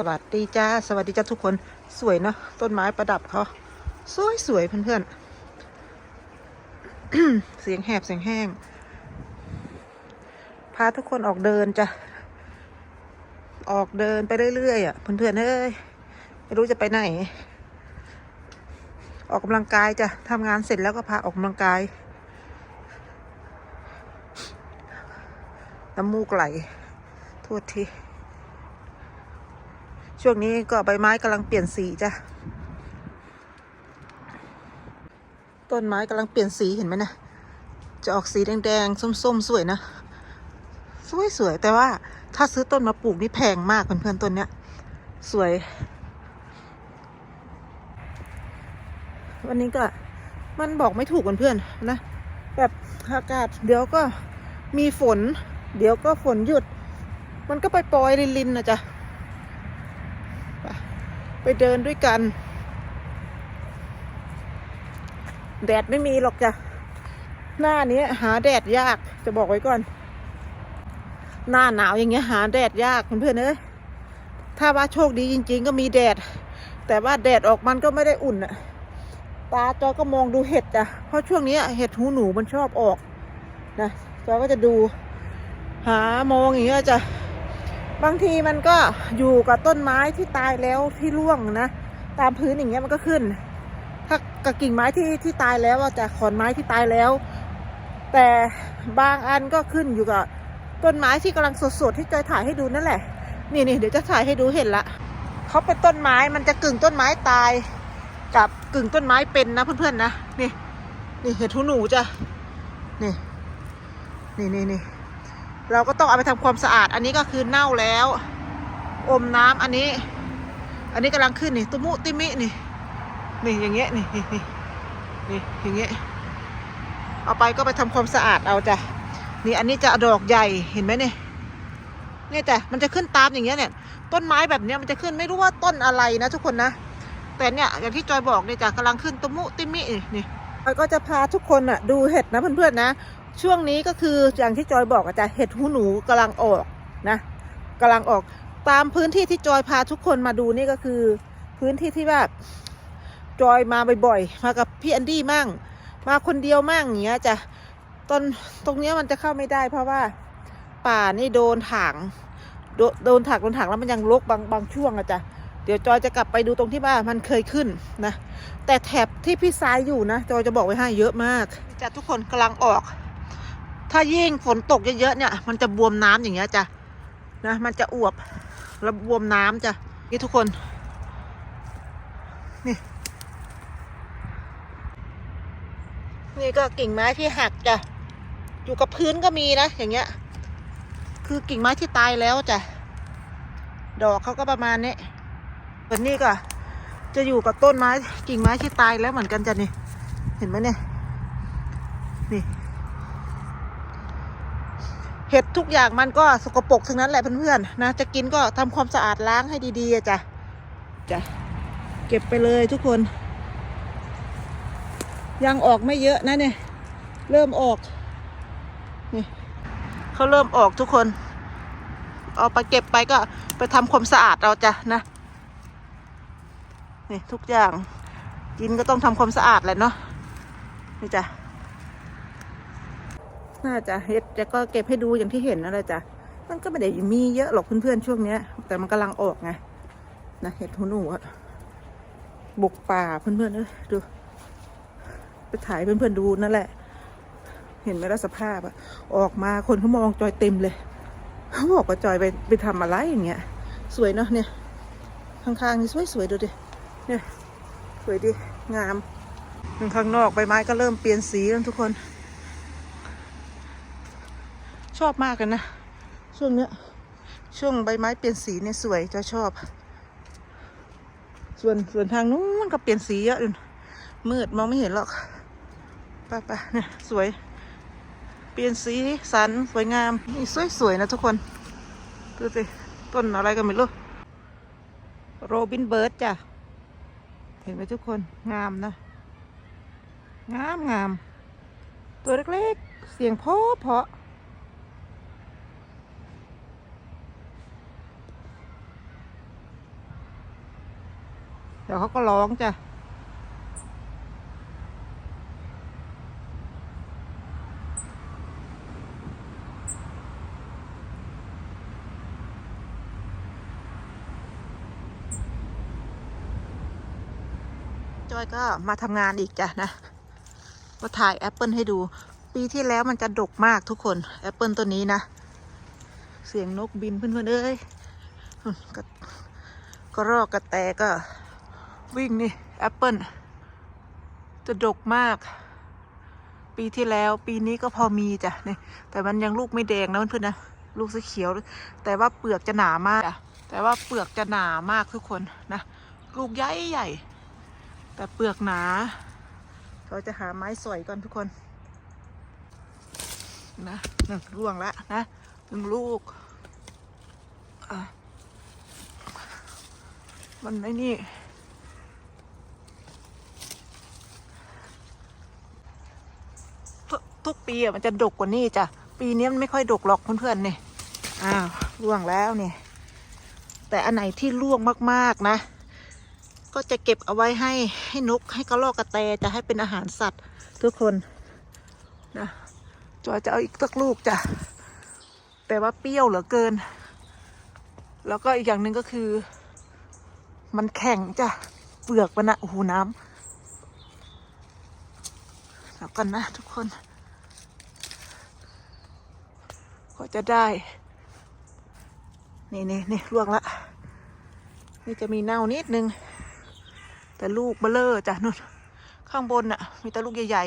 สวัสดีจ้า สวัสดีจ้าทุกคนสวยเนาะต้นไม้ประดับเขาสวยสวยๆเพื่อนๆ เสียงแหบเสียงแห้ง พาทุกคนออกเดินจ้ะ ออกเดินไปเรื่อยๆอะ เพื่อนๆเอ้ยไม่รู้จะไปไหน ออกกำลังกายจ้ะทำงานเสร็จแล้วก็พาออกกำลังกายน้ำมูกไหลโทษที ช่วงนี้ก็ใบไม้กำลังเปลี่ยนสีจ้ะ ต้นไม้กำลังเปลี่ยนสีเห็นไหมนะ จะออกสีแดงๆ ส้มๆ สวยนะ สวยๆ แต่ว่าถ้าซื้อต้นมาปลูกนี่แพงมากเพื่อนๆ ต้นเนี้ย สวย วันนี้ก็มันบอกไม่ถูกเพื่อนๆ นะ แบบอากาศเดี๋ยวก็มีฝน เดี๋ยวก็ฝนหยุด มันก็ไปปล่อยลินๆนะจ๊ะ ไปเดินด้วยกัน แดดไม่มีหรอกจ้ะ หน้านี้หาแดดยากจะบอกไว้ก่อน หน้าหนาวอย่างเงี้ยหาแดดยากเพื่อนเอ้ยถ้าว่าโชคดีจริง ๆ ก็มีแดด แต่ว่าแดดออกมันก็ไม่ได้อุ่นอะตาจอก็มองดูเห็ดจ้ะ เพราะช่วงนี้เห็ดหูหนูมันชอบออกนะจอยก็จะดู หามองอย่างเงี้ยจ้ะ บางทีมันก็อยู่กับต้นไม้ที่ตายแล้วที่ร่วงนะ ตามพื้นอย่างเงี้ยมันก็ขึ้น ถ้ากับกิ่งไม้ที่ที่ตายแล้วอะจะขอนไม้ที่ตายแล้ว แต่บางอันก็ขึ้นอยู่กับต้นไม้ที่กำลังสดๆที่จอยถ่ายให้ดูนั่นแหละ นี่นี่เดี๋ยวจะถ่ายให้ดูเห็นละเขาเป็นต้นไม้มันจะกึ่งต้นไม้ตาย กับกึ่งต้นไม้เป็นนะเพื่อนๆนะนี่นี่เห็ดหูหนูจ้ะนี่นี่นี่นี่ เราก็ต้องเอาไปทำความสะอาด อันนี้ก็คือเน่าแล้ว อมน้ำอันนี้ อันนี้กำลังขึ้นนี่ตุมุติมินี่นี่อย่างเงี้ยนี่นี่นี่นี่อย่างเงี้ยเอาไปก็ไปทำความสะอาดเอาจ้ะนี่อันนี้จะดอกใหญ่เห็นไหมเนี่ยเนี่ยจ้ะมันจะขึ้นตามอย่างเงี้ยเนี่ย ต้นไม้แบบเนี้ยมันจะขึ้นไม่รู้ว่าต้นอะไรนะทุกคนนะแต่เนี่ยอย่างที่จอยบอกเนี่ยจ้ะกำลังขึ้นตุมุติมินี่นี่ อยก็จะพาทุกคนอะดูเห็ดนะเพื่อนๆนะ ช่วงนี้ก็คืออย่างที่จอยบอกอะจ้ะเห็ดหูหนูกำลังออกนะกำลังออกตามพื้นที่ที่จอยพาทุกคนมาดูนี่ก็คือ พื้นที่ที่แบบจอยมาบ่อยๆมากับพี่แอนดี้มั่ง มาคนเดียวมั่งอย่างเงี้ยจ้ะตอนตรงเนี้ยมันจะเข้าไม่ได้ เพราะว่าป่านี่โดนถางโดโดนถักโดนถังแล้วมันยังรกบางบางช่วงอะจ้ะ เดี๋ยวจอยจะกลับไปดูตรงที่ว่ามันเคยขึ้นนะ แต่แถบที่พี่ซ้ายอยู่นะจอยจะบอกไว้ให้เยอะมากจ้ะทุกคนกำลังออก ถ้ายิ่งฝนตกเยอะๆเนี่ย มันจะบวมน้ำอย่างเงี้ยจ้ะนะมันจะอวบแล้วบวมน้ำจ้ะนี่ทุกคนนี่นี่ก็กิ่งไม้ที่หักจ้ะอยู่กับพื้นก็มีนะอย่างเงี้ย คือกิ่งไม้ที่ตายแล้วจ้ะดอกเขาก็ประมาณนี้ ส่วนนี้ก็จะอยู่กับต้นไม้กิ่งไม้ที่ตายแล้วเหมือนกันจ้ะนี่ เห็นไหมเนี่ย นี่ เห็ดทุกอย่างมันก็สกปรกทั้งนั้นแหละเพื่อนๆนะ จะกินก็ทำความสะอาดล้างให้ดีๆจ้ะจ้ะเก็บไปเลยทุกคน ยังออกไม่เยอะนะเนี่ย เริ่มออกนี่เขาเริ่มออกทุกคน เอาไปเก็บไปก็ไปทำความสะอาดเราจ้ะนะ นี่ทุกอย่างกินก็ต้องทำความสะอาดแหละเนาะนี่จ้ะน่าจะเฮ็ดจะก็เก็บให้ดูอย่างที่เห็นนั่นแหละจ้ะมันก็ไม่ได้มีเยอะหรอกเพื่อนๆช่วงเนี้ย แต่มันกำลังออกไงนะเห็ดหูหนูอะบุกป่าเพื่อนๆเอ้ยดูไปถ่ายเพื่อนๆดูนั่นแหละ เห็นไหมล่ะสภาพอะออกมาคนเขามองจอยเต็มเลยเขาบอกว่าจอยไปไปทำอะไรอย่างเงี้ย สวยเนาะเนี่ยข้างๆนี่สวยๆดูดิ เนี่ยสวยดี งาม ข้างนอกใบไม้ก็เริ่มเปลี่ยนสีแล้วทุกคน ชอบมากเลยนะ ช่วงเนี้ย ช่วงใบไม้เปลี่ยนสีเนี่ยสวยจะชอบ ส่วนส่วนทางนู้นก็เปลี่ยนสีเยอะอยู่มืดมองไม่เห็นหรอกไปไปเนี่ยสวย เปลี่ยนสีสันสวยงามนี่สวยสวยๆนะทุกคนดูสิต้นอะไรกันไม่รู้โรบินเบิร์ดจ้ะ เห็นไหมทุกคนงามนะ งามงาม ตัวเล็กๆ เสียงเพาะเพาะเดี๋ยวเขาก็ร้องจ้ะ จอยก็มาทำงานอีกจ้ะนะ ก็ถ่ายแอปเปิลให้ดู ปีที่แล้วมันจะดกมากทุกคนแอปเปิลตัวนี้นะ เสียงนกบินเพื่อนๆเอ้ยอืมก็ก็รอกกระแตก็วิ่งนี่แอปเปิลจะดกมาก ปีที่แล้วปีนี้ก็พอมีจ้ะนี่แต่มันยังลูกไม่แดงนะเพื่อนๆนะลูกสีเขียว แต่ว่าเปลือกจะหนามากจ้ะแต่ว่าเปลือกจะหนามากทุกคนนะ ลูกใหญ่ใหญ่ แต่เปลือกหนา เราจะหาไม้สอยก่อนทุกคน นะหนึ่งร่วงละนะหนึ่งลูก มันไอ้นี่ทุกทุกปีอะมันจะดกกว่านี้จ้ะ ปีนี้มันไม่ค่อยดกหรอกเพื่อนๆเนี่ยอ้าวร่วงแล้วเนี่ย แต่อันไหนที่ร่วงมากๆนะ ก็จะเก็บเอาไว้ให้ให้นกให้กระรอกกระแตจะให้เป็นอาหารสัตว์ทุกคนนะจอยจะเอาอีกสักลูกจ้ะแต่ว่าเปรี้ยวเหลือเกิน แล้วก็อีกอย่างหนึ่งก็คือ มันแข็งจ้ะเปลือกมันนะโอ้โหน้ำแล้วกันนะทุกคน ก็จะได้ นี่นี่นี่ลวกละนี่จะมีเน่านิดนึง แต่ลูกเบลเลอร์จ้ะนุ่นข้างบนน่ะมีแต่ลูกใหญ่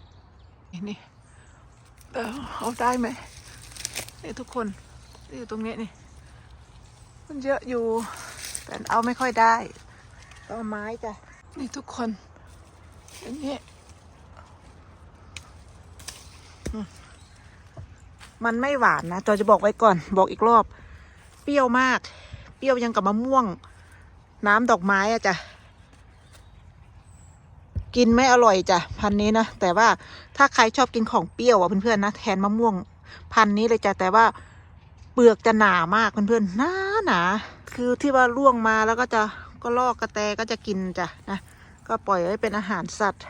ๆนี่นี่เออเอาได้ไหมนี่ทุกคนที่อยู่ตรงนี้นี่ มันเยอะอยู่ แต่เอาไม่ค่อยได้ต้องไม้จ้ะนี่ทุกคนอย่างนี้มมันไม่หวานนะจอยจะบอกไว้ก่อน บอกอีกรอบ เปรี้ยวมาก เปรี้ยวยังกับมะม่วง น้ำดอกไม้อะจ้ะ กินไม่อร่อยจ้ะพันนี้นะแต่ว่าถ้าใครชอบกินของเปรี้ยวอะเพื่อนๆนะแทนมะม่วงพันนี้เลยจ้ะแต่ว่าเปลือกจะหนามากเพื่อนๆหนาหนาคือที่ว่าล่วงมาแล้วก็จะก็ลอกกระแตก็จะกินจ้ะนะก็ปล่อยไว้เป็นอาหารสัตว์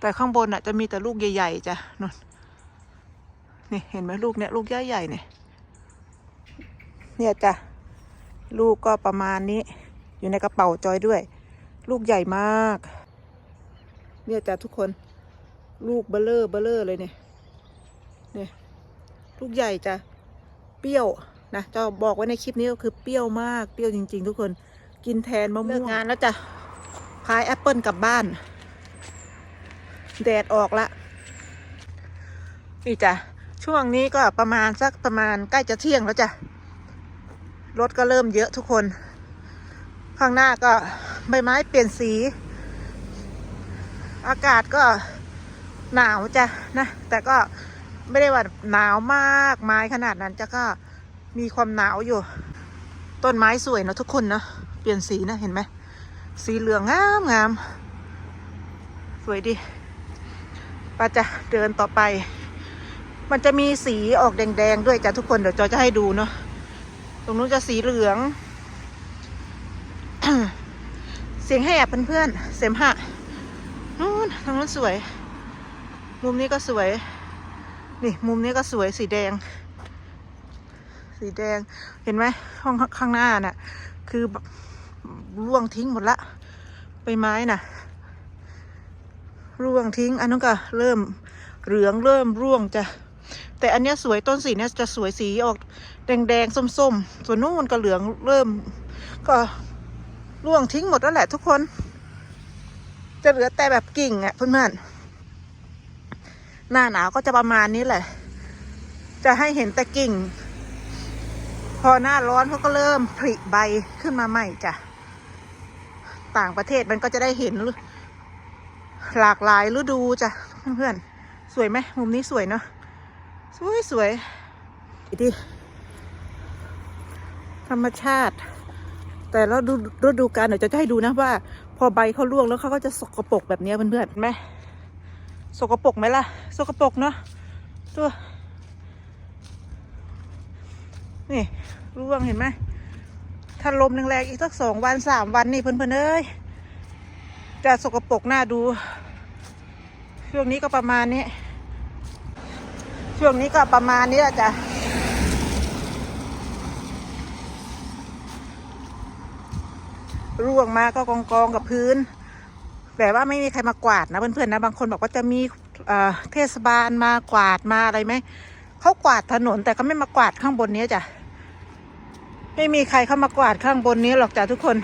แต่ข้างบนอะจะมีแต่ลูกใหญ่ๆจ้ะนนนี่เห็นไหมลูกเนี้ยลูกใหญ่ๆเนี่ยเนี่ยจ้ะลูกก็ประมาณนี้อยู่ในกระเป๋าจอยด้วย ลูกใหญ่มาก เนี่ยจ้ะทุกคน ลูกเบลเลอร์เบลเลอร์เลยเนี่ย เนี่ย ลูกใหญ่จ้ะ เปรี้ยวนะจะบอกไว้ในคลิปนี้ก็คือเปรี้ยวมาก เปรี้ยวจริง ๆ ทุกคน กินแทนมะม่วงเลิกงานแล้วจ้ะ พายแอปเปิลกลับบ้าน แดดออกละ นี่จ้ะ ช่วงนี้ก็ประมาณสักประมาณใกล้จะเที่ยงแล้วจ้ะ รถก็เริ่มเยอะทุกคน ข้างหน้าก็ ใบไม้เปลี่ยนสี อากาศก็หนาวจ้ะนะ แต่ก็ไม่ได้ว่าหนาวมากไม้ขนาดนั้นจะก็มีความหนาวอยู่ ต้นไม้สวยเนอะทุกคนนะเปลี่ยนสีนะเห็นไหมสีเหลืองงามงามสวยดีป้าจะเดินต่อไป มันจะมีสีออกแดงๆด้วยจ้ะทุกคนเดี๋ยวจอจะให้ดูเนาะตรงนู้นจะสีเหลือง เสียงแหบเพื่อนๆเสมหะนู้นทางนู้นสวย มุมนี้ก็สวย นี่มุมนี้ก็สวยสีแดง สีแดงเห็นไหมห้องข้างหน้าน่ะ คือร่วงทิ้งหมดละใบไม้น่ะ ร่วงทิ้ง อันนั้นก็เริ่มเหลืองเริ่มร่วงจะแต่อันเนี้ยสวยต้นสีเนี้ยจะสวยสีออกแดงแดงๆส้มๆส่วนนู้นก็เหลืองเริ่ม ก็ ร่วงทิ้งหมดแล้วแหละทุกคน จะเหลือแต่แบบกิ่งอะเพื่อนๆหน้าหนาวก็จะประมาณนี้แหละ จะให้เห็นแต่กิ่ง พอหน้าร้อนเขาก็เริ่มผลิใบขึ้นมาใหม่จ้ะต่างประเทศมันก็จะได้เห็นหลากหลายฤดูจ้ะเพื่อนๆสวยไหมมุมนี้สวยเนาะสวยสวยดิธรรมชาติ แต่แล้วดูฤดูกาลเดี๋ยวจะให้ดูนะว่า พอใบเขาร่วงแล้วเขาก็จะสกปรกแบบนี้เพื่อนๆเห็นไหมสกปรกไหมล่ะ สกปรกเนาะตัวนี่ร่วงเห็นไหมถ้าถ้าลมแรงๆอีกสักสองวันสามวันนี่เพื่อนๆเอ้ยจะสกปรกหน้าดูช่วงนี้ก็ประมาณนี้ช่วงนี้ก็ประมาณนี้แหละจ้ะ ร่วงมาก็กองกองกับพื้นแบบว่าไม่มีใครมากวาดนะเพื่อนๆนะบางคนบอกว่าจะมีเทศบาลมากวาดมาอะไรไหมเขากวาดถนนแต่เขาไม่มากวาดข้างบนนี้จ้ะไม่มีใครเข้ามากวาดข้างบนนี้หรอกจ้ะทุกคน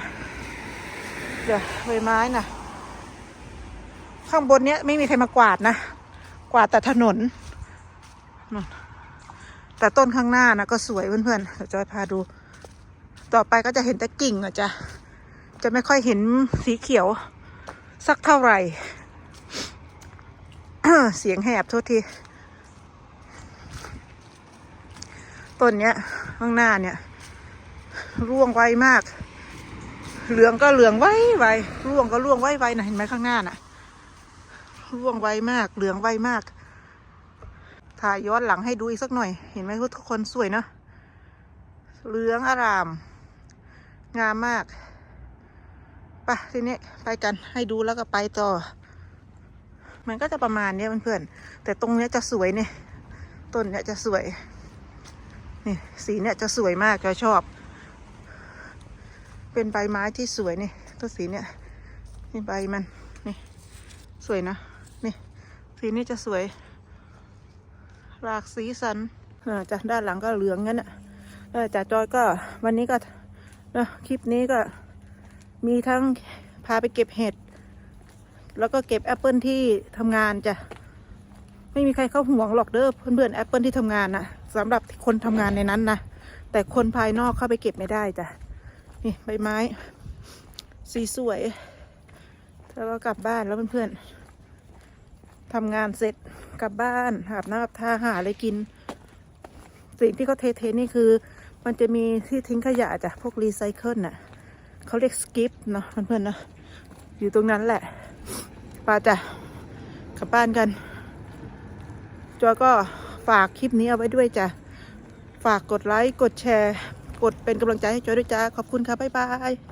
เดี๋ยวใบไม้น่ะข้างบนเนี้ยไม่มีใครมากวาดนะ กวาดแต่ถนนแต่ต้นข้างหน้านะก็สวยเพื่อนๆเดี๋ยวจอยพาดู ต่อไปก็จะเห็นแต่กิ่งอะจ้ะ จะไม่ค่อยเห็นสีเขียว สักเท่าไหร่ เสียงแหบโทษทีต้นเนี้ย ข้างหน้าเนี่ย ร่วงไวมาก เหลืองก็เหลืองไวไวร่วงก็ร่วงไวไวนะเห็นไหมข้างหน้าน่ะ ร่วงไวมาก เหลืองไวมากถ่ายย้อนหลังให้ดูอีกสักหน่อย เห็นไหมทุกคนสวยเนอะเหลืองอาราม งามมาก ปะทีนี้ไปกันให้ดูแล้วก็ไปต่อ มันก็จะประมาณนี้เพื่อนๆแต่ตรงเนี้ยจะสวยเนี่ยต้นเนี้ยจะสวยนี่สีเนี้ยจะสวยมากจอยชอบ เป็นใบไม้ที่สวยนี่ต้นสีเนี้ยนี่ใบมันนี่สวยนะนี่สีนี้จะสวย รากสีสันจากด้านหลังก็เหลืองงั้นอะจากจอยก็วันนี้ก็นะคลิปนี้ก็ มีทั้งพาไปเก็บเห็ด แล้วก็เก็บแอปเปิลที่ทำงานจ้ะ ไม่มีใครเข้าห่วงหรอกเด้อเพื่อนๆแอปเปิลที่ทำงานนะสำหรับคนทำงานในนั้นนะแต่คนภายนอกเข้าไปเก็บไม่ได้จ้ะนี่ใบไม้ สีสวยแล้วก็กลับบ้านแล้วเพื่อนๆทำงานเสร็จกลับบ้านอาบน้ำอาบท่าหาอะไรกิน สิ่งที่เขาเทๆนี่คือ มันจะมีที่ทิ้งขยะจ้ะพวกรีไซเคิลน่ะ เขาเรียกสกิปเนาะเพื่อนๆเนาะอยู่ตรงนั้นแหละปาจะกลับบ้านกันจอยก็ฝากคลิปนี้เอาไว้ด้วยจ้ะฝากกดไลค์กดแชร์ กดเป็นกำลังใจให้จอยด้วยจ้าขอบคุณค่ะบ๊ายบาย